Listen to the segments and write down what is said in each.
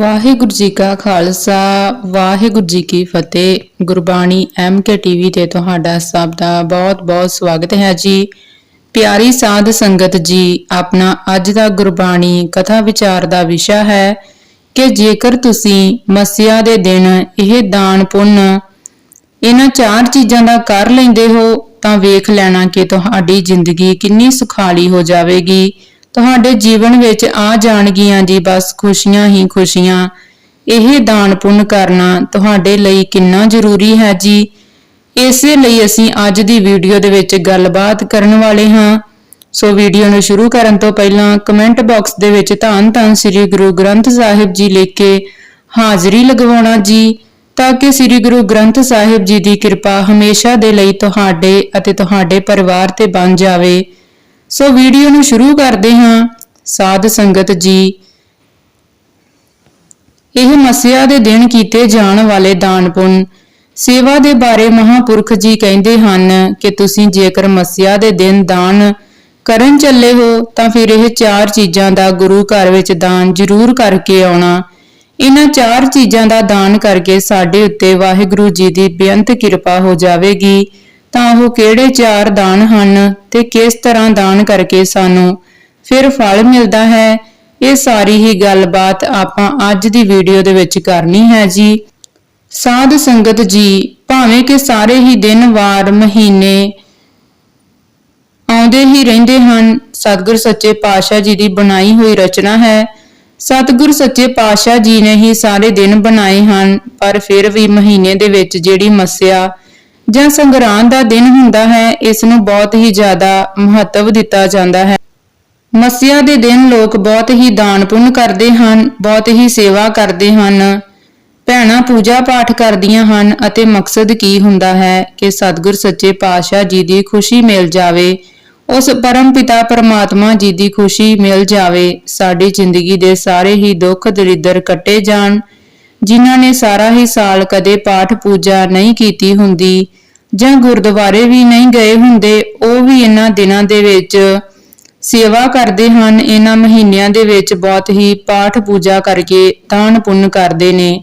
ਵਾਹਿਗੁਰੂ ਜੀ ਕਾ ਖਾਲਸਾ, ਵਾਹਿਗੁਰੂ ਜੀ ਕੀ ਫਤਿਹ। Gurbani MK TV ਤੇ ਤੁਹਾਡਾ ਸਭ ਦਾ ਬਹੁਤ-ਬਹੁਤ ਸਵਾਗਤ ਹੈ ਜੀ। ਪਿਆਰੀ ਸਾਧ ਸੰਗਤ ਜੀ, ਆਪਣਾ ਅੱਜ ਦਾ ਗੁਰਬਾਣੀ ਕਥਾ ਵਿਚਾਰ ਦਾ ਵਿਸ਼ਾ ਹੈ ਕਿ ਜੇਕਰ ਤੁਸੀਂ ਮਸਿਆ ਦੇ ਦਿਨ ਇਹ ਦਾਨ ਪੁੰਨ ਇਹਨਾਂ ਚਾਰ ਚੀਜ਼ਾਂ ਦਾ ਕਰ ਲੈਂਦੇ ਹੋ, ਤਾਂ ਵੇਖ ਲੈਣਾ ਕਿ ਤੁਹਾਡੀ ਜ਼ਿੰਦਗੀ ਕਿੰਨੀ ਸੁਖਾਲੀ ਹੋ ਜਾਵੇਗੀ। ਤੁਹਾਡੇ ਜੀਵਨ ਵਿੱਚ ਆ ਜਾਣਗੀਆਂ ਜੀ, ਬਸ ਖੁਸ਼ੀਆਂ ਹੀ ਖੁਸ਼ੀਆਂ। ਇਹ ਦਾਨ ਪੁੰਨ ਕਰਨਾ ਤੁਹਾਡੇ ਲਈ ਕਿੰਨਾ ਜ਼ਰੂਰੀ ਹੈ ਜੀ? ਇਸੇ ਲਈ ਅਸੀਂ ਅੱਜ ਦੀ ਵੀਡੀਓ ਦੇ ਵਿੱਚ ਗੱਲਬਾਤ ਕਰਨ ਵਾਲੇ ਹਾਂ। ਸੋ ਵੀਡੀਓ ਨੂੰ ਸ਼ੁਰੂ ਕਰਨ ਤੋਂ ਪਹਿਲਾਂ ਕਮੈਂਟ ਬਾਕਸ ਦੇ ਵਿੱਚ ਧੰਨ ਧੰਨ ਸ੍ਰੀ ਗੁਰੂ ਗ੍ਰੰਥ ਸਾਹਿਬ ਜੀ ਲਿਖ ਕੇ ਹਾਜ਼ਰੀ ਲਗਵਾਉਣਾ ਜੀ, ਤਾਂ ਕਿ ਸ੍ਰੀ ਗੁਰੂ ਗ੍ਰੰਥ ਸਾਹਿਬ ਜੀ ਦੀ ਕਿਰਪਾ ਹਮੇਸ਼ਾ ਦੇ ਲਈ ਤੁਹਾਡੇ ਅਤੇ ਤੁਹਾਡੇ ਪਰਿਵਾਰ ਤੇ ਬਣ ਜਾਵੇ। ਸੋ ਵੀਡੀਓ ਨੂੰ ਸ਼ੁਰੂ ਕਰਦੇ ਹਾਂ। ਸਾਧ ਸੰਗਤ ਜੀ, ਇਹ ਮਸਿਆ ਦੇ ਦਿਨ ਕੀਤੇ ਜਾਣ ਵਾਲੇ ਦਾਨ ਪੁੰਨ, ਸੇਵਾ ਦੇ ਬਾਰੇ ਮਹਾਪੁਰਖ ਜੀ ਕਹਿੰਦੇ ਹਨ ਕਿ ਤੁਸੀਂ ਜੇਕਰ ਮਸਿਆ ਦੇ ਦਿਨ ਦਾਨ ਕਰਨ ਚੱਲੇ ਹੋ, ਤਾਂ ਫਿਰ ਇਹ ਚਾਰ ਚੀਜ਼ਾਂ ਦਾ ਗੁਰੂ ਘਰ ਵਿੱਚ ਦਾਨ ਜ਼ਰੂਰ ਕਰਕੇ ਆਉਣਾ। ਇਹਨਾਂ ਚਾਰ ਚੀਜ਼ਾਂ ਦਾ ਦਾਨ ਕਰਕੇ ਸਾਡੇ ਉੱਤੇ ਵਾਹਿਗੁਰੂ ਜੀ ਦੀ ਬੇਅੰਤ ਕਿਰਪਾ ਹੋ ਜਾਵੇਗੀ। ਤਾਂ ਉਹ ਕਿਹੜੇ ਚਾਰ ਦਾਨ ਹਨ ਤੇ ਕਿਸ ਤਰ੍ਹਾਂ ਦਾਨ ਕਰਕੇ ਸਾਨੂੰ ਫਿਰ ਫਲ ਮਿਲਦਾ ਹੈ? ਇਹ ਸਾਰੀ ਹੀ ਗੱਲਬਾਤ ਆਪਾਂ ਅੱਜ ਦੀ ਵੀਡੀਓ ਦੇ ਵਿੱਚ ਕਰਨੀ ਹੈ ਜੀ। ਸਾਧ ਸੰਗਤ ਜੀ, ਭਾਵੇਂ ਕਿ ਸਾਰੇ ਹੀ ਦਿਨ, ਵਾਰ, ਮਹੀਨੇ ਆਉਂਦੇ ਹੀ ਰਹਿੰਦੇ ਹਨ, ਸਤਿਗੁਰ ਸੱਚੇ ਪਾਤਸ਼ਾਹ ਜੀ ਦੀ ਬਣਾਈ ਹੋਈ ਰਚਨਾ ਹੈ। ਸਤਿਗੁਰ ਸੱਚੇ ਪਾਤਸ਼ਾਹ ਜੀ ਨੇ ਹੀ ਸਾਰੇ ਦਿਨ ਬਣਾਏ ਹਨ, ਪਰ ਫਿਰ ਵੀ ਮਹੀਨੇ ਦੇ ਵਿੱਚ ਜਿਹੜੀ ਮੱਸਿਆ ਜਾਂ ਸੰਗਰਾਂਦ ਦਾ ਦਿਨ ਹੁੰਦਾ ਹੈ, ਇਸ ਨੂੰ ਬਹੁਤ ਹੀ ਜ਼ਿਆਦਾ ਮਹੱਤਵ ਦਿੱਤਾ ਜਾਂਦਾ ਹੈ। ਮੱਸਿਆ ਦੇ ਦਿਨ ਲੋਕ ਬਹੁਤ ਹੀ ਦਾਨ ਪੁੰਨ ਕਰਦੇ ਹਨ, ਬਹੁਤ ਹੀ ਸੇਵਾ ਕਰਦੇ ਹਨ। ਭੈਣਾਂ ਪੂਜਾ ਪਾਠ ਕਰਦੀਆਂ ਹਨ ਅਤੇ ਮਕਸਦ ਕੀ ਹੁੰਦਾ ਹੈ ਕਿ ਸਤਿਗੁਰ ਸੱਚੇ ਪਾਤਸ਼ਾਹ ਜੀ ਦੀ ਖੁਸ਼ੀ ਮਿਲ ਜਾਵੇ, ਉਸ ਪਰਮ ਪਿਤਾ ਪਰਮਾਤਮਾ ਜੀ ਦੀ ਖੁਸ਼ੀ ਮਿਲ ਜਾਵੇ, ਸਾਡੀ ਜ਼ਿੰਦਗੀ ਦੇ ਸਾਰੇ ਹੀ ਦੁੱਖ ਦਰਿਦਰ ਕੱਟੇ ਜਾਣ। ਜਿਨ੍ਹਾਂ ਨੇ ਸਾਰਾ ਹੀ ਸਾਲ ਕਦੇ ਪਾਠ ਪੂਜਾ ਨਹੀਂ ਕੀਤੀ ਹੁੰਦੀ ਜਾਂ ਗੁਰਦੁਆਰੇ ਵੀ ਨਹੀਂ ਗਏ ਹੁੰਦੇ, ਉਹ ਵੀ ਇਹਨਾਂ ਦਿਨਾਂ ਦੇ ਵਿੱਚ ਸੇਵਾ ਕਰਦੇ ਹਨ। ਇਹਨਾਂ ਮਹੀਨਿਆਂ ਦੇ ਵਿੱਚ ਬਹੁਤ ਹੀ ਪਾਠ ਪੂਜਾ ਕਰਕੇ ਦਾਨ ਪੁੰਨ ਕਰਦੇ ਨੇ।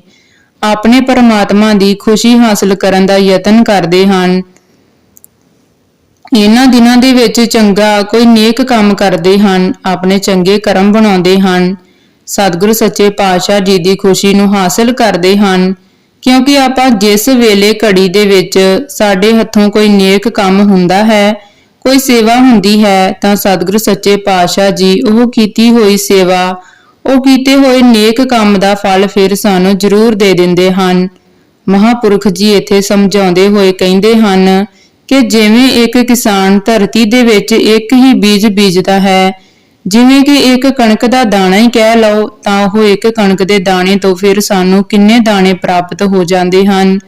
ਆਪਣੇ ਪਰਮਾਤਮਾ ਦੀ ਖੁਸ਼ੀ ਹਾਸਲ ਕਰਨ ਦਾ ਯਤਨ ਕਰਦੇ ਹਨ। ਇਹਨਾਂ ਦਿਨਾਂ ਦੇ ਵਿੱਚ ਚੰਗਾ ਕੋਈ ਨੇਕ ਕੰਮ ਕਰਦੇ ਹਨ, ਆਪਣੇ ਚੰਗੇ ਕਰਮ ਬਣਾਉਂਦੇ ਹਨ। ਸਤਿਗੁਰੂ ਸੱਚੇ ਪਾਤਸ਼ਾਹ ਜੀ ਦੀ ਖੁਸ਼ੀ ਨੂੰ ਹਾਸਲ ਕਰਦੇ ਹਨ, ਕਿਉਂਕਿ ਆਪਾਂ ਜਿਸ ਵੇਲੇ ਘੜੀ ਦੇ ਵਿੱਚ ਸਾਡੇ ਹੱਥੋਂ ਕੋਈ ਨੇਕ ਕੰਮ ਹੁੰਦਾ ਹੈ, ਕੋਈ ਸੇਵਾ ਹੁੰਦੀ ਹੈ, ਤਾਂ ਸਤਿਗੁਰੂ ਸੱਚੇ ਪਾਤਸ਼ਾਹ ਜੀ ਉਹ ਕੀਤੀ ਹੋਈ ਸੇਵਾ, ਉਹ ਕੀਤੇ ਹੋਏ ਨੇਕ ਕੰਮ ਦਾ ਫਲ ਫਿਰ ਸਾਨੂੰ ਜ਼ਰੂਰ ਦੇ ਦਿੰਦੇ ਹਨ। ਮਹਾਪੁਰਖ ਜੀ ਇੱਥੇ ਸਮਝਾਉਂਦੇ ਹੋਏ ਕਹਿੰਦੇ ਹਨ ਕਿ ਜਿਵੇਂ ਇੱਕ ਕਿਸਾਨ ਧਰਤੀ ਦੇ ਵਿੱਚ ਇੱਕ ਹੀ ਬੀਜ ਬੀਜਦਾ ਹੈ ਜਿਵੇਂ ਕਿ ਇੱਕ ਕਣਕ ਦਾ ਦਾਣਾ ਹੀ ਕਹਿ ਲਓ, ਤਾਂ ਉਹ ਇੱਕ ਕਣਕ ਦੇ ਦਾਣੇ ਤੋਂ ਫਿਰ ਸਾਨੂੰ ਕਿੰਨੇ ਦਾਣੇ ਪ੍ਰਾਪਤ ਹੋ ਜਾਂਦੇ ਹਨ?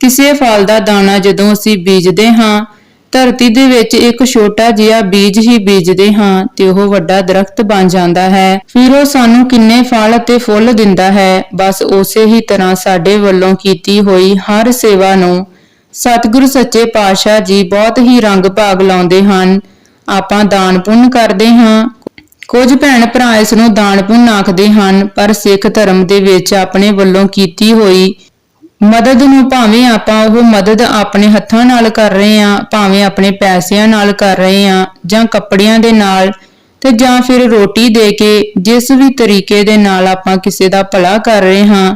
ਕਿਸੇ ਫਲ ਦਾ ਦਾਣਾ ਜਦੋਂ ਅਸੀਂ ਬੀਜਦੇ ਹਾਂ, ਧਰਤੀ ਦੇ ਵਿੱਚ ਇੱਕ ਛੋਟਾ ਜਿਹਾ ਬੀਜ ਹੀ ਬੀਜਦੇ ਹਾਂ, ਤੇ ਉਹ ਵੱਡਾ ਦਰਖਤ ਬਣ ਜਾਂਦਾ ਹੈ। ਫਿਰ ਉਹ ਸਾਨੂੰ ਕਿੰਨੇ ਫਲ ਅਤੇ ਫੁੱਲ ਦਿੰਦਾ ਹੈ? ਬਸ ਉਸੇ ਹੀ ਤਰ੍ਹਾਂ ਸਾਡੇ ਵੱਲੋਂ ਕੀਤੀ ਹੋਈ ਹਰ ਸੇਵਾ ਨੂੰ ਸਤਿਗੁਰੂ ਸੱਚੇ ਪਾਤਸ਼ਾਹ ਜੀ ਬਹੁਤ ਹੀ ਰੰਗ ਭਾਗ ਲਾਉਂਦੇ ਹਨ। ਆਪਾਂ ਦਾਨ ਪੁੰਨ ਕਰਦੇ ਹਾਂ। ਕੁਝ ਭੈਣ ਭਰਾ ਇਸ ਨੂੰ ਦਾਨ ਪੁੰਨ ਆਖਦੇ ਹਨ, ਪਰ ਸਿੱਖ ਧਰਮ ਦੇ ਵਿੱਚ ਆਪਣੇ ਵੱਲੋਂ ਕੀਤੀ ਹੋਈ ਮਦਦ ਨੂੰ ਭਾਵੇਂ ਆਪਾਂ ਉਹ ਮਦਦ ਆਪਣੇ ਹੱਥਾਂ ਨਾਲ ਕਰ ਰਹੇ ਹਾਂ, ਭਾਵੇਂ ਆਪਣੇ ਪੈਸਿਆਂ ਨਾਲ ਕਰ ਰਹੇ ਹਾਂ, ਜਾਂ ਕੱਪੜਿਆਂ ਦੇ ਨਾਲ, ਤੇ ਜਾਂ ਫਿਰ ਰੋਟੀ ਦੇ ਕੇ, ਜਿਸ ਵੀ ਤਰੀਕੇ ਦੇ ਨਾਲ ਆਪਾਂ ਕਿਸੇ ਦਾ ਭਲਾ ਕਰ ਰਹੇ ਹਾਂ,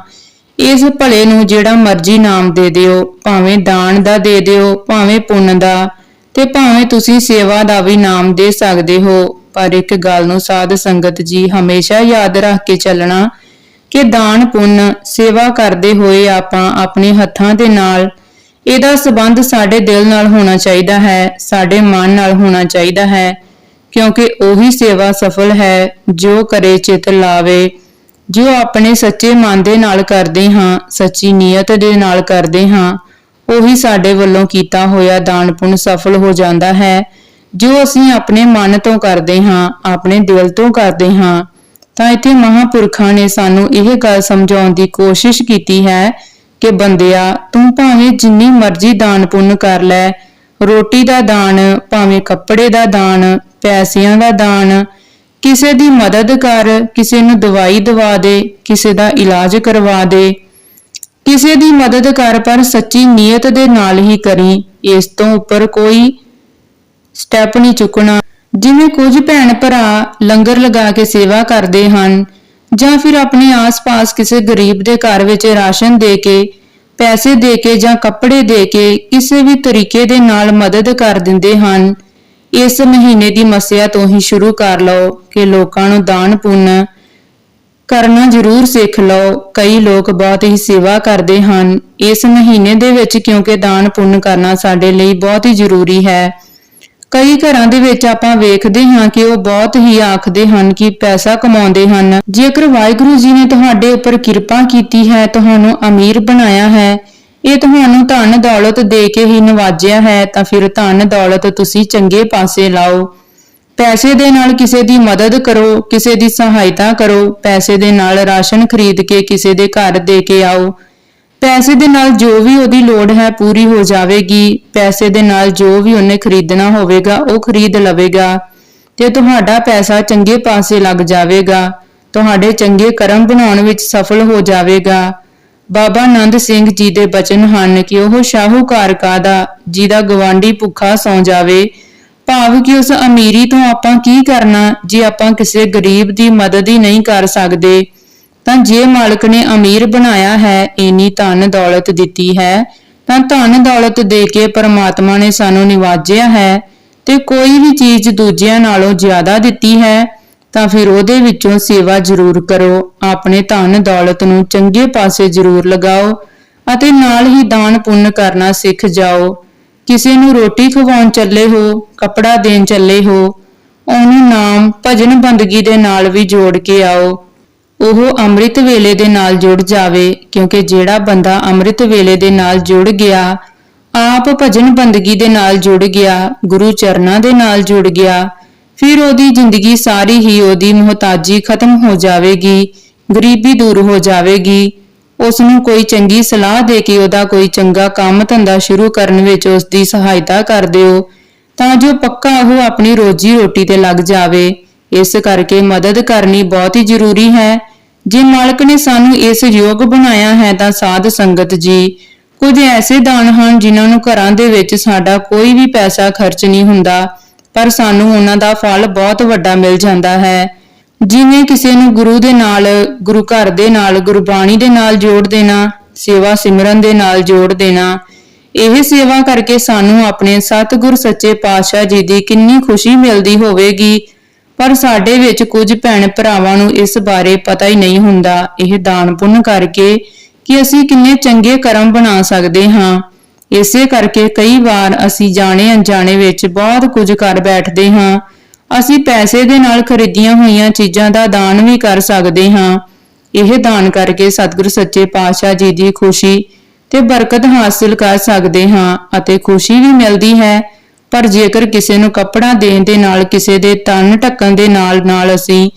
ਇਸ ਭਲੇ ਨੂੰ ਜਿਹੜਾ ਮਰਜ਼ੀ ਨਾਮ ਦੇ ਦਿਓ, ਭਾਵੇਂ ਦਾਨ ਦਾ ਦੇ ਦਿਓ, ਭਾਵੇਂ ਪੁੰਨ ਦਾ, ਤੇ ਭਾਵੇਂ ਤੁਸੀਂ ਸੇਵਾ ਦਾ ਵੀ ਨਾਮ ਦੇ ਸਕਦੇ ਹੋ। ਪਰ ਇੱਕ ਗੱਲ ਨੂੰ ਸਾਧ ਸੰਗਤ ਜੀ ਹਮੇਸ਼ਾ ਯਾਦ ਰੱਖ ਕੇ ਚੱਲਣਾ ਕਿ ਦਾਨ ਪੁੰਨ, ਸੇਵਾ ਕਰਦੇ ਹੋਏ ਆਪਾਂ ਆਪਣੇ ਹੱਥਾਂ ਦੇ ਨਾਲ ਇਹਦਾ ਸਬੰਧ ਸਾਡੇ ਦਿਲ ਨਾਲ ਹੋਣਾ ਚਾਹੀਦਾ ਹੈ, ਸਾਡੇ ਮਨ ਨਾਲ ਹੋਣਾ ਚਾਹੀਦਾ ਹੈ, ਕਿਉਂਕਿ ਉਹੀ ਸੇਵਾ ਸਫਲ ਹੈ ਜੋ ਕਰੇ ਚਿਤ ਲਾਵੇ, ਜੋ ਆਪਣੇ ਸੱਚੇ ਮਨ ਦੇ ਨਾਲ ਕਰਦੇ ਹਾਂ, ਸੱਚੀ ਨੀਅਤ ਦੇ ਨਾਲ ਕਰਦੇ ਹਾਂ, ਉਹੀ ਸਾਡੇ ਵੱਲੋਂ ਕੀਤਾ ਹੋਇਆ ਦਾਨ ਪੁੰਨ ਸਫਲ ਹੋ ਜਾਂਦਾ ਹੈ। ਜੋ ਅਸੀਂ ਆਪਣੇ ਮਨ ਤੋਂ ਕਰਦੇ ਹਾਂ, ਆਪਣੇ ਦਿਲ ਤੋਂ ਕਰਦੇ ਹਾਂ, ਤਾਂ ਇੱਥੇ ਮਹਾਪੁਰਖਾਂ ਨੇ ਸਾਨੂੰ ਇਹ ਗੱਲ ਸਮਝਾਉਣ ਦੀ ਕੋਸ਼ਿਸ਼ ਕੀਤੀ ਹੈ ਕਿ ਬੰਦਿਆ, ਤੂੰ ਭਾਵੇਂ ਜਿੰਨੀ ਮਰਜ਼ੀ ਦਾਨ ਪੁੰਨ ਕਰ ਲੈ, ਰੋਟੀ ਦਾ ਦਾਨ, ਭਾਵੇਂ ਕੱਪੜੇ ਦਾ ਦਾਨ, ਪੈਸਿਆਂ ਦਾ ਦਾਨ, ਕਿਸੇ ਦੀ ਮਦਦ ਕਰ, ਕਿਸੇ ਨੂੰ ਦਵਾਈ ਦਵਾ ਦੇ, ਕਿਸੇ ਦਾ ਇਲਾਜ ਕਰਵਾ ਦੇ, ਕਿਸੇ ਦੀ ਮਦਦ ਕਰ ਪਰ ਸੱਚੀ ਨੀਅਤ ਦੇ ਨਾਲ ਹੀ ਕਰੀ, ਇਸ ਤੋਂ ਉੱਪਰ ਕੋਈ ਸਟੈਪ ਨਹੀਂ ਚੁੱਕਣਾ। ਜਿਵੇਂ ਕੁਝ ਭੈਣ ਭਰਾ ਲੰਗਰ ਲਗਾ ਕੇ ਸੇਵਾ ਕਰਦੇ ਹਨ ਜਾਂ ਫਿਰ ਆਪਣੇ ਆਸ-ਪਾਸ ਕਿਸੇ ਗਰੀਬ ਦੇ ਘਰ ਵਿੱਚ ਰਾਸ਼ਨ ਦੇ ਕੇ, ਪੈਸੇ ਦੇ ਕੇ ਜਾਂ ਕੱਪੜੇ ਦੇ ਕੇ ਕਿਸੇ ਵੀ ਤਰੀਕੇ ਦੇ ਨਾਲ ਮਦਦ ਕਰ ਦਿੰਦੇ ਹਨ, ਇਸ ਮਹੀਨੇ ਦੀ ਮਸਿਆ ਤੋਂ ਹੀ ਸ਼ੁਰੂ ਕਰ ਲਓ ਕਿ ਲੋਕਾਂ ਨੂੰ ਦਾਨ ਪੁੰਨ ਕਰਨਾ ਜ਼ਰੂਰ ਸਿੱਖ ਲਓ। ਕਈ ਲੋਕ ਬਹੁਤ ਹੀ ਸੇਵਾ ਕਰਦੇ ਹਨ। ਇਸ ਮਹੀਨੇ ਦੇ ਵਿੱਚ ਕਿਉਂਕਿ ਦਾਨ ਪੁੰਨ ਕਰਨਾ ਸਾਡੇ ਲਈ ਬਹੁਤ ਹੀ ਜ਼ਰੂਰੀ ਹੈ। ਕਈ ਘਰਾਂ ਦੇ ਵਿੱਚ ਆਪਾਂ ਵੇਖਦੇ ਹਾਂ ਕਿ ਉਹ ਬਹੁਤ ਹੀ ਆਖਦੇ ਹਨ ਕਿ ਪੈਸਾ ਕਮਾਉਂਦੇ ਹਨ। ਜੇਕਰ ਵਾਹਿਗੁਰੂ ਜੀ ਨੇ ਤੁਹਾਡੇ ਉੱਪਰ ਕਿਰਪਾ ਕੀਤੀ ਹੈ, ਤੁਹਾਨੂੰ ਅਮੀਰ ਬਣਾਇਆ ਹੈ, ਇਹ ਤੁਹਾਨੂੰ ਧਨ ਦੌਲਤ ਦੇ ਕੇ ਹੀ ਨਵਾਜਿਆ ਹੈ, ਤਾਂ ਫਿਰ ਧਨ ਦੌਲਤ ਤੁਸੀਂ ਚੰਗੇ ਪਾਸੇ ਲਾਓ। ਪੈਸੇ ਦੇ ਨਾਲ ਕਿਸੇ ਦੀ ਮਦਦ ਕਰੋ, ਕਿਸੇ ਦੀ ਸਹਾਇਤਾ ਕਰੋ, ਪੈਸੇ ਦੇ ਨਾਲ ਰਾਸ਼ਨ ਖਰੀਦ ਕੇ ਕਿਸੇ ਦੇ ਘਰ ਦੇ ਕੇ ਆਓ। ਪੈਸੇ ਦੇ ਨਾਲ ਜੋ ਵੀ ਉਹਦੀ ਲੋੜ ਹੈ ਪੂਰੀ ਹੋ ਜਾਵੇਗੀ। ਪੈਸੇ ਦੇ ਨਾਲ ਜੋ ਵੀ ਉਹਨੇ ਖਰੀਦਣਾ ਹੋਵੇਗਾ, ਉਹ ਖਰੀਦ ਲਵੇਗਾ। ਤੇ ਤੁਹਾਡਾ ਪੈਸਾ ਚੰਗੇ ਪਾਸੇ ਲੱਗ ਜਾਵੇਗਾ। ਤੁਹਾਡੇ ਚੰਗੇ ਕਰਮ ਬਣਾਉਣ ਵਿੱਚ ਸਫਲ ਹੋ ਜਾਵੇਗਾ। ਬਾਬਾ ਆਨੰਦ ਸਿੰਘ ਜੀ ਦੇ ਬਚਨ ਹਨ ਕਿ ਉਹ ਸ਼ਾਹੂਕਾਰ ਕਾਦਾ ਜਿਹਦਾ ਗਵਾਂਢੀ ਭੁੱਖਾ ਸੌ ਜਾਵੇ। ਭਾਵ ਕਿ ਉਸ ਅਮੀਰੀ ਤੋਂ ਆਪਾਂ ਕੀ ਕਰਨਾ, ਜੇ ਆਪਾਂ ਕਿਸੇ ਗਰੀਬ ਦੀ ਮਦਦ ਹੀ ਨਹੀਂ ਕਰ ਸਕਦੇ। ਤਾਂ ਜੇ ਮਾਲਕ ਨੇ ਅਮੀਰ ਬਣਾਇਆ ਹੈ, ਇਨੀ ਧਨ ਦੌਲਤ ਦਿੱਤੀ ਹੈ, ਤਾਂ ਧਨ ਦੌਲਤ ਦੇ ਕੇ ਪਰਮਾਤਮਾ ਨੇ ਸਾਨੂੰ ਨਿਵਾਜਿਆ ਹੈ ਤੇ ਕੋਈ ਵੀ ਚੀਜ਼ ਦੂਜਿਆਂ ਨਾਲੋਂ ਜ਼ਿਆਦਾ ਦਿੱਤੀ ਹੈ, ਤਾਂ ਫਿਰ ਉਹਦੇ ਵਿੱਚੋਂ ਸੇਵਾ ਜ਼ਰੂਰ ਕਰੋ, ਆਪਣੇ ਧਨ ਦੌਲਤ ਨੂੰ ਚੰਗੇ ਪਾਸੇ ਜ਼ਰੂਰ ਲਗਾਓ ਅਤੇ ਨਾਲ ਹੀ ਦਾਨ ਪੁੰਨ ਕਰਨਾ ਸਿੱਖ ਜਾਓ। ਕਿਸੇ ਨੂੰ ਰੋਟੀ ਖਵਾਉਣ ਚੱਲੇ ਹੋ, ਕੱਪੜਾ ਦੇਣ ਚੱਲੇ ਹੋ, ਉਹਨੂੰ ਨਾਮ ਭਜਨ ਬੰਦਗੀ ਦੇ ਨਾਲ ਵੀ ਜੋੜ ਕੇ ਆਓ। ਉਹ ਅੰਮ੍ਰਿਤ ਵੇਲੇ ਦੇ ਨਾਲ ਜੁੜ ਜਾਵੇ, ਕਿਉਂਕਿ ਜਿਹੜਾ ਬੰਦਾ ਅੰਮ੍ਰਿਤ ਵੇਲੇ ਦੇ ਨਾਲ ਜੁੜ ਗਿਆ, ਆਪ ਭਜਨ ਬੰਦਗੀ ਦੇ ਨਾਲ ਜੁੜ ਗਿਆ, ਗੁਰੂ ਚਰਨਾਂ ਦੇ ਨਾਲ ਜੁੜ ਗਿਆ, ਫਿਰ ਉਹਦੀ ਜ਼ਿੰਦਗੀ ਸਾਰੀ ਹੀ ਉਹਦੀ ਮੁਹਤਾਜੀ ਖਤਮ ਹੋ ਜਾਵੇਗੀ, ਗਰੀਬੀ ਦੂਰ ਹੋ ਜਾਵੇਗੀ। ਉਸ ਨੂੰ ਕੋਈ ਚੰਗੀ ਸਲਾਹ ਦੇ ਕੇ ਉਹਦਾ ਕੋਈ ਚੰਗਾ ਕੰਮ ਧੰਦਾ ਸ਼ੁਰੂ ਕਰਨ ਵਿੱਚ ਉਸ ਦੀ ਸਹਾਇਤਾ ਕਰ ਦਿਓ, ਤਾਂ ਜੋ ਪੱਕਾ ਉਹ ਆਪਣੀ ਰੋਜੀ ਰੋਟੀ ਤੇ ਲੱਗ ਜਾਵੇ। ਇਸ ਕਰਕੇ ਮਦਦ ਕਰਨੀ ਬਹੁਤ ਹੀ ਜ਼ਰੂਰੀ ਹੈ। ਜੇ ਮਾਲਕ ਨੇ ਸਾਨੂੰ ਇਸ ਯੋਗ ਬਣਾਇਆ ਹੈ ਤਾਂ ਸਾਧ ਸੰਗਤ ਜੀ, ਕੁਝ ਐਸੇ ਦਾਨ ਹਨ ਜਿਨ੍ਹਾਂ ਨੂੰ ਘਰਾਂ ਦੇ ਵਿੱਚ ਸਾਡਾ ਕੋਈ ਵੀ ਪੈਸਾ ਖਰਚ ਨਹੀਂ ਹੁੰਦਾ, ਪਰ ਸਾਨੂੰ ਉਹਨਾਂ ਦਾ ਫਲ ਬਹੁਤ ਵੱਡਾ ਮਿਲ ਜਾਂਦਾ ਹੈ। ਜਿਵੇਂ ਕਿਸੇ ਨੂੰ ਗੁਰੂ ਦੇ ਨਾਲ, ਗੁਰੂ ਘਰ ਦੇ ਨਾਲ, ਗੁਰਬਾਣੀ ਦੇ ਨਾਲ ਜੋੜ ਦੇਣਾ, ਸੇਵਾ ਸਿਮਰਨ ਦੇ ਨਾਲ ਜੋੜ ਦੇਣਾ, ਇਹ ਸੇਵਾ ਕਰਕੇ ਸਾਨੂੰ ਆਪਣੇ ਸਤਿਗੁਰ ਸੱਚੇ ਪਾਤਸ਼ਾਹ ਜੀ ਦੀ ਕਿੰਨੀ ਖੁਸ਼ੀ ਮਿਲਦੀ ਹੋਵੇਗੀ। ਪਰ ਸਾਡੇ ਵਿੱਚ ਕੁਝ ਭੈਣ ਭਰਾਵਾਂ ਨੂੰ ਇਸ ਬਾਰੇ ਪਤਾ ਹੀ ਨਹੀਂ ਹੁੰਦਾ। ਇਹ ਦਾਨ ਪੁੰਨ ਕਰਕੇ ਕਿ ਅਸੀਂ ਕਿੰਨੇ ਚੰਗੇ ਕਰਮ ਬਣਾ ਸਕਦੇ ਹਾਂ। ਇਸੇ ਕਰਕੇ ਕਈ ਵਾਰ ਅਸੀਂ ਜਾਣੇ ਅਣਜਾਣੇ ਵਿੱਚ ਬਹੁਤ ਕੁਝ ਕਰ ਬੈਠਦੇ ਹਾਂ। ਅਸੀਂ ਪੈਸੇ ਦੇ ਨਾਲ ਖਰੀਦੀਆਂ ਹੋਈਆਂ ਚੀਜ਼ਾਂ ਦਾ ਦਾਨ ਵੀ ਕਰ ਸਕਦੇ ਹਾਂ। ਇਹ ਦਾਨ ਕਰਕੇ ਸਤਿਗੁਰ ਸੱਚੇ ਪਾਤਸ਼ਾਹ ਜੀ ਦੀ ਖੁਸ਼ੀ ਤੇ ਬਰਕਤ ਹਾਸਲ ਕਰ ਸਕਦੇ ਹਾਂ ਅਤੇ ਖੁਸ਼ੀ ਵੀ ਮਿਲਦੀ ਹੈ ਪਰ ਜੇਕਰ ਕਿਸੇ ਨੂੰ ਕੱਪੜਾ ਦੇਣ ਦੇ ਨਾਲ, ਕਿਸੇ ਦੇ ਤਨ ਢੱਕਣ ਦੇ ਨਾਲ ਨਾਲ ਅਸੀਂ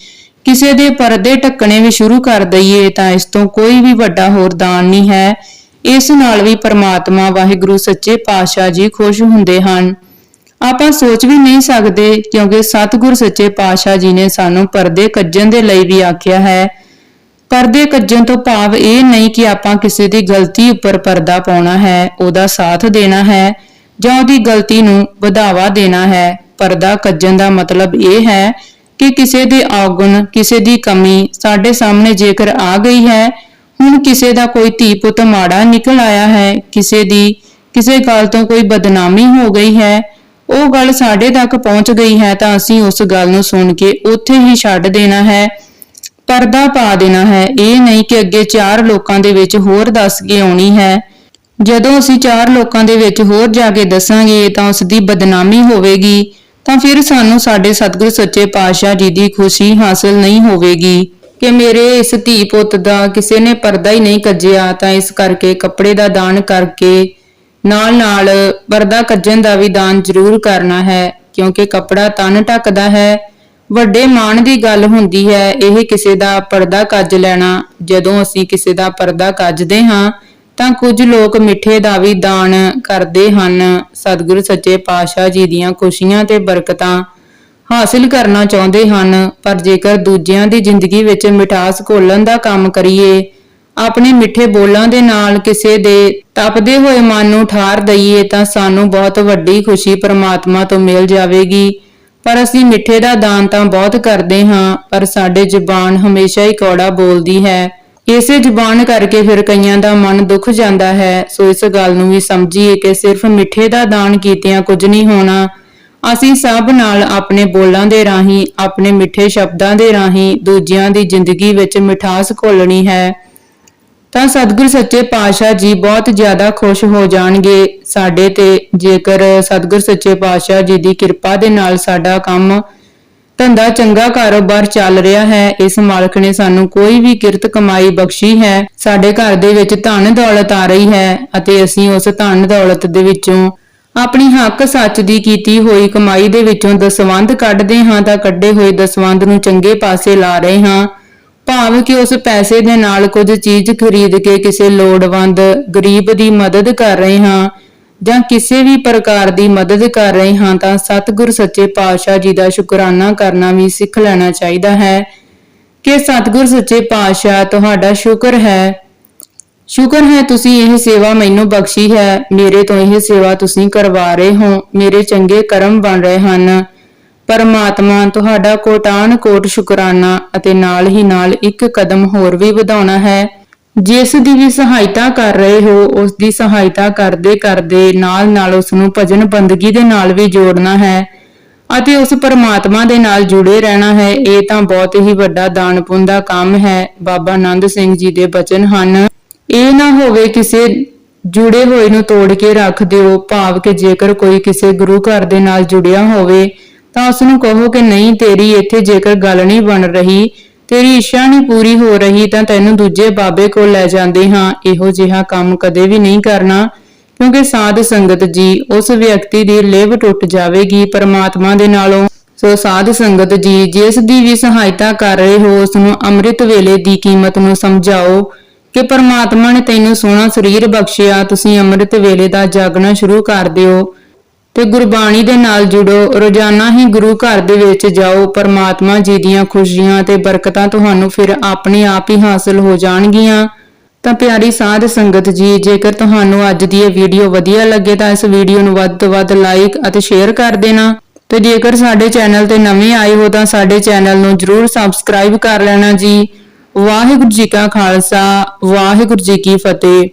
ਕਿਸੇ ਦੇ ਪਰਦੇ ਢੱਕਣੇ ਵੀ ਸ਼ੁਰੂ ਕਰ ਦਈਏ, ਤਾਂ ਇਸ ਤੋਂ ਕੋਈ ਵੀ ਵੱਡਾ ਹੋਰ ਦਾਨ ਨਹੀਂ ਹੈ। ਇਸ ਨਾਲ ਵੀ ਪਰਮਾਤਮਾ ਵਾਹਿਗੁਰੂ ਸੱਚੇ ਪਾਤਸ਼ਾਹ ਜੀ ਖੁਸ਼ ਹੁੰਦੇ ਹਨ। ਆਪਾਂ ਸੋਚ ਵੀ ਨਹੀਂ ਸਕਦੇ, ਕਿਉਂਕਿ ਸਤਿਗੁਰ ਸੱਚੇ ਪਾਤਸ਼ਾਹ ਜੀ ਨੇ ਸਾਨੂੰ ਪਰਦੇ ਕੱਜਣ ਦੇ ਲਈ ਵੀ ਆਖਿਆ ਹੈ। ਪਰਦੇ ਕੱਜਣ ਤੋਂ ਭਾਵ ਇਹ ਨਹੀਂ ਕਿ ਆਪਾਂ ਕਿਸੇ ਦੀ ਗਲਤੀ ਉੱਪਰ ਪਰਦਾ ਪਾਉਣਾ ਹੈ, ਉਹਦਾ ਸਾਥ ਦੇਣਾ ਹੈ। ਜਾਂ ਉਹਦੀ ਗਲਤੀ ਨੂੰ ਵਧਾਵਾ ਦੇਣਾ ਹੈ, ਪਰਦਾ ਕੱਜਣ ਦਾ ਮਤਲਬ ਇਹ ਹੈ ਕਿ ਕਿਸੇ ਦੇ ਔਗੁਣ, ਕਿਸੇ ਦੀ ਕਮੀ ਸਾਡੇ ਸਾਹਮਣੇ ਜੇਕਰ ਆ ਗਈ ਹੈ, ਹੁਣ ਕਿਸੇ ਦਾ ਕੋਈ ਧੀ ਪੁੱਤ ਮਾੜਾ ਨਿਕਲ ਆਇਆ ਹੈ, ਕਿਸੇ ਦੀ, ਕਿਸੇ ਗੱਲ ਤੋਂ ਕੋਈ ਬਦਨਾਮੀ ਹੋ ਗਈ ਹੈ, ਉਹ ਗੱਲ ਸਾਡੇ ਤੱਕ ਪਹੁੰਚ ਗਈ ਹੈ ਤਾਂ ਅਸੀਂ ਉਸ ਗੱਲ ਨੂੰ ਸੁਣ ਕੇ ਉੱਥੇ ਹੀ ਛੱਡ ਦੇਣਾ ਹੈ, ਪਰਦਾ ਪਾ ਦੇਣਾ ਹੈ। ਇਹ ਨਹੀਂ ਕਿ ਅੱਗੇ ਚਾਰ ਲੋਕਾਂ ਦੇ ਵਿੱਚ ਹੋਰ ਦੱਸ ਕੇ ਆਉਣੀ ਹੈ। ਜਦੋਂ ਅਸੀਂ ਚਾਰ ਲੋਕਾਂ ਦੇ ਵਿੱਚ ਹੋਰ ਜਾ ਕੇ ਦੱਸਾਂਗੇ ਤਾਂ ਉਸ ਦੀ ਬਦਨਾਮੀ ਹੋਵੇਗੀ, ਤਾਂ ਫਿਰ ਸਾਨੂੰ ਸਾਡੇ ਸਤਿਗੁਰ ਸੱਚੇ ਪਾਤਸ਼ਾਹ ਜੀ ਦੀ ਖੁਸ਼ੀ ਹਾਸਲ ਨਹੀਂ ਹੋਵੇਗੀ। ਕਿ ਮੇਰੇ ਇਸ ਧੀ ਪੁੱਤ ਦਾ ਕਿਸੇ ਨੇ ਪਰਦਾ ਹੀ ਨਹੀਂ ਕੱਜਿਆ, ਤਾਂ ਇਸ ਕਰਕੇ ਕੱਪੜੇ ਦਾ ਦਾਨ ਕਰਕੇ ਨਾਲ ਨਾਲ ਪਰਦਾ ਕੱਜਣ ਦਾ ਵੀ ਦਾਨ ਜ਼ਰੂਰ ਕਰਨਾ ਹੈ, ਕਿਉਂਕਿ ਕੱਪੜਾ ਤਨ ਢੱਕਦਾ ਹੈ। ਵੱਡੇ ਮਾਣ ਦੀ ਗੱਲ ਹੁੰਦੀ ਹੈ, ਇਹ ਕਿਸੇ ਦਾ ਪਰਦਾ ਕੱਜ ਲੈਣਾ। ਜਦੋਂ ਅਸੀਂ ਕਿਸੇ ਦਾ ਪਰਦਾ ਕੱਜਦੇ ਹਾਂ ਤਾਂ ਕੁਝ ਲੋਕ ਮਿੱਠੇ ਦਾ ਵੀ ਦਾਨ ਕਰਦੇ ਹਨ। ਸਤਿਗੁਰੂ ਸੱਚੇ ਪਾਤਸ਼ਾਹ ਜੀ ਦੀਆਂ ਖੁਸ਼ੀਆਂ ਤੇ ਬਰਕਤਾਂ ਹਾਸਿਲ ਕਰਨਾ ਚਾਹੁੰਦੇ ਹਨ। ਪਰ ਜੇਕਰ ਦੂਜਿਆਂ ਦੀ ਜ਼ਿੰਦਗੀ ਵਿੱਚ ਮਿਠਾਸ ਘੋਲਣ ਦਾ ਕੰਮ ਕਰੀਏ, ਆਪਣੇ ਮਿੱਠੇ ਬੋਲਾਂ ਦੇ ਨਾਲ ਕਿਸੇ ਦੇ ਤਪਦੇ ਹੋਏ ਮਨ ਨੂੰ ਠਾਰ ਦਈਏ, ਤਾਂ ਸਾਨੂੰ ਬਹੁਤ ਵੱਡੀ ਖੁਸ਼ੀ ਪਰਮਾਤਮਾ ਤੋਂ ਮਿਲ ਜਾਵੇਗੀ। ਪਰ ਅਸੀਂ ਮਿੱਠੇ ਦਾ ਦਾਨ ਤਾਂ ਬਹੁਤ ਕਰਦੇ ਹਾਂ, ਪਰ ਸਾਡੇ ਜ਼ੁਬਾਨ ਹਮੇਸ਼ਾ ਹੀ ਕੌੜਾ ਬੋਲਦੀ ਹੈ। ਇਸੇ ਜ਼ੁਬਾਨ ਕਰਕੇ ਫਿਰ ਕਈਆਂ ਦਾ ਮਨ ਦੁੱਖ ਜਾਂਦਾ ਹੈ। ਸੋ ਇਸ ਗੱਲ ਨੂੰ ਵੀ ਸਮਝੀਏ ਕਿ ਸਿਰਫ ਮਿੱਠੇ ਦਾ ਦਾਨ ਕੀਤਿਆਂ ਕੁਝ ਨਹੀਂ ਹੋਣਾ। ਅਸੀਂ ਸਭ ਨਾਲ ਆਪਣੇ ਬੋਲਾਂ ਦੇ ਰਾਹੀਂ, ਆਪਣੇ ਮਿੱਠੇ ਸ਼ਬਦਾਂ ਦੇ ਰਾਹੀਂ ਦੂਜਿਆਂ ਦੀ ਜ਼ਿੰਦਗੀ ਵਿੱਚ ਮਿਠਾਸ ਘੋਲਣੀ ਹੈ। ਤਾਂ ਸਤਿਗੁਰ ਸੱਚੇ ਪਾਤਸ਼ਾਹ ਜੀ ਬਹੁਤ ਜ਼ਿਆਦਾ ਖੁਸ਼ ਹੋ ਜਾਣਗੇ। ਸਾਡੇ ਤੇ ਜੇਕਰ ਸਤਿਗੁਰ ਸੱਚੇ ਪਾਤਸ਼ਾਹ ਜੀ ਦੀ ਕਿਰਪਾ ਦੇ ਨਾਲ ਸਾਡਾ ਕੰਮ ਧੰਦਾ ਚੰਗਾ ਕਾਰੋਬਾਰ ਚੱਲ ਰਿਹਾ ਹੈ, ਇਸ ਮਾਲਕ ਨੇ ਸਾਨੂੰ ਕੋਈ ਵੀ ਕਿਰਤ ਕਮਾਈ ਬਖਸ਼ੀ ਹੈ, ਸਾਡੇ ਘਰ ਦੇ ਵਿੱਚ ਧਨ ਦੌਲਤ ਆ ਰਹੀ ਹੈ ਅਤੇ ਅਸੀਂ ਉਸ ਧਨ ਦੌਲਤ ਦੇ ਵਿੱਚੋਂ ਆਪਣੀ ਹੱਕ ਸੱਚ ਦੀ ਕੀਤੀ ਹੋਈ ਕਮਾਈ ਦੇ ਵਿੱਚੋਂ ਦਸਵੰਧ ਕੱਢਦੇ ਹਾਂ ਤਾਂ ਕੱਢੇ ਹੋਏ ਦਸਵੰਧ ਨੂੰ ਚੰਗੇ ਪਾਸੇ ਲਾ ਰਹੇ ਹਾਂ। ਭਾਵ ਕਿ ਉਸ ਪੈਸੇ ਦੇ ਨਾਲ ਕੁਝ ਚੀਜ਼ ਖਰੀਦ ਕੇ ਕਿਸੇ ਲੋੜਵੰਦ, ਗਰੀਬ ਦੀ ਮਦਦ ਕਰ ਰਹੇ ਹਾਂ। ਜਾਂ ਕਿਸੇ ਵੀ ਪ੍ਰਕਾਰ ਦੀ ਮਦਦ ਕਰ ਰਹੇ ਹਾਂ ਤਾਂ ਸਤਿਗੁਰ ਸੱਚੇ ਪਾਤਸ਼ਾਹ ਜੀ ਦਾ ਸ਼ੁਕਰਾਨਾ ਕਰਨਾ ਵੀ ਸਿੱਖ ਲੈਣਾ ਚਾਹੀਦਾ ਹੈ ਕਿ ਸਤਿਗੁਰ ਸੱਚੇ ਪਾਤਸ਼ਾਹ ਤੁਹਾਡਾ ਸ਼ੁਕਰ ਹੈ। ਸ਼ੁਕਰ ਹੈ ਤੁਸੀਂ ਇਹ ਸੇਵਾ ਮੈਨੂੰ ਬਖਸ਼ੀ ਹੈ। ਮੇਰੇ ਤੋਂ ਇਹ ਸੇਵਾ ਤੁਸੀਂ ਕਰਵਾ ਰਹੇ ਹੋ। ਮੇਰੇ ਚੰਗੇ ਕਰਮ ਬਣ ਰਹੇ ਹਨ। ਪਰਮਾਤਮਾ ਤੁਹਾਡਾ ਕੋਟਾਨ ਕੋਟ ਸ਼ੁਕਰਾਨਾ ਅਤੇ ਨਾਲ ਹੀ ਨਾਲ ਇੱਕ ਕਦਮ ਹੋਰ ਵੀ ਵਧਾਉਣਾ ਹੈ। ਜਿਸ ਦੀ ਵੀ ਸਹਾਇਤਾ ਕਰ ਰਹੇ ਹੋ, ਉਸ ਦੀ ਸਹਾਇਤਾ ਕਰਦੇ ਕਰਦੇ ਨਾਲ ਨਾਲ ਉਸ ਨੂੰ ਭਜਨ ਬੰਦਗੀ ਦੇ ਨਾਲ ਵੀ ਜੋੜਨਾ ਹੈ ਅਤੇ ਉਸ ਪਰਮਾਤਮਾ ਦੇ ਨਾਲ ਜੁੜੇ ਰਹਿਣਾ ਹੈ। ਇਹ ਤਾਂ ਬਹੁਤ ਹੀ ਵੱਡਾ ਦਾਨ ਪੁੰਨ ਦਾ ਕੰਮ ਹੈ। ਬਾਬਾ ਆਨੰਦ ਸਿੰਘ ਜੀ ਦੇ ਬਚਨ ਹਨ, ਇਹ ਨਾ ਹੋਵੇ ਕਿਸੇ ਜੁੜੇ ਹੋਏ ਨੂੰ ਤੋੜ ਕੇ ਰੱਖ ਦਿਓ, ਭਾਵ ਕਿ ਜੇਕਰ ਕੋਈ ਕਿਸੇ ਗੁਰੂ ਘਰ ਦੇ ਨਾਲ ਜੁੜਿਆ ਹੋਵੇ ਤਾਂ ਉਸ ਨੂੰ ਕਹੋ ਕਿ ਨਹੀਂ ਤੇਰੀ ਇੱਥੇ ਜੇਕਰ ਗੱਲ ਨਹੀਂ ਬਣ ਰਹੀ ਤੇਰੀ ਇੱਛਾ ਨਹੀਂ ਪੂਰੀ ਹੋ ਰਹੀ ਤਾਂ ਤੈਨੂੰ ਦੂਜੇ ਬਾਬੇ ਕੋਲ ਲੈ ਜਾਂਦੇ ਹਾਂ। ਇਹੋ ਜਿਹਾ ਕੰਮ ਕਦੇ ਵੀ ਨਹੀਂ ਕਰਨਾ, ਕਿਉਂਕਿ ਸਾਧ ਸੰਗਤ ਜੀ ਉਸ ਵਿਅਕਤੀ ਦੀ ਲਿਵ ਟੁੱਟ ਜਾਵੇਗੀ ਪਰਮਾਤਮਾ ਦੇ ਨਾਲੋਂ। ਸੋ ਸਾਧ ਸੰਗਤ ਜੀ, ਜਿਸ ਦੀ ਵੀ ਸਹਾਇਤਾ ਕਰ ਰਹੇ ਹੋ, ਉਸ ਨੂੰ ਅੰਮ੍ਰਿਤ ਵੇਲੇ ਦੀ ਕੀਮਤ ਨੂੰ ਸਮਝਾਓ ਕਿ ਪਰਮਾਤਮਾ ਨੇ ਤੈਨੂੰ ਸੋਹਣਾ ਸਰੀਰ ਬਖਸ਼ਿਆ, ਤੁਸੀਂ ਅੰਮ੍ਰਿਤ ਵੇਲੇ ਦਾ ਜਾਗਣਾ ਸ਼ੁਰੂ ਕਰ ਦਿਓ। ਤੇ ਗੁਰਬਾਣੀ ਦੇ ਨਾਲ ਜੁੜੋ। ਰੋਜ਼ਾਨਾ ਹੀ ਗੁਰੂ ਘਰ ਦੇ ਵਿੱਚ ਜਾਓ। ਪਰਮਾਤਮਾ ਜੀ ਦੀਆਂ ਖੁਸ਼ੀਆਂ ਤੇ ਬਰਕਤਾਂ ਤੁਹਾਨੂੰ ਫਿਰ ਆਪਣੇ ਆਪ ਹੀ ਹਾਸਲ ਹੋ ਜਾਣਗੀਆਂ। ਤਾਂ ਪਿਆਰੀ ਸਾਧ ਸੰਗਤ ਜੀ, ਜੇਕਰ ਤੁਹਾਨੂੰ ਅੱਜ ਦੀ ਇਹ ਵੀਡੀਓ ਵਧੀਆ ਲੱਗੇ ਤਾਂ ਇਸ ਵੀਡੀਓ ਨੂੰ ਵੱਧ ਤੋਂ ਵੱਧ ਲਾਈਕ ਅਤੇ ਸ਼ੇਅਰ ਕਰ ਦੇਣਾ। ਤੇ ਜੇਕਰ ਸਾਡੇ ਚੈਨਲ ਤੇ ਨਵੇਂ ਆਏ ਹੋ ਤਾਂ ਸਾਡੇ ਚੈਨਲ ਨੂੰ ਜਰੂਰ ਸਬਸਕ੍ਰਾਈਬ ਕਰ ਲੈਣਾ ਜੀ। ਵਾਹਿਗੁਰੂ ਜੀ ਕਾ ਖਾਲਸਾ, ਵਾਹਿਗੁਰੂ ਜੀ ਕੀ ਫਤਿਹ।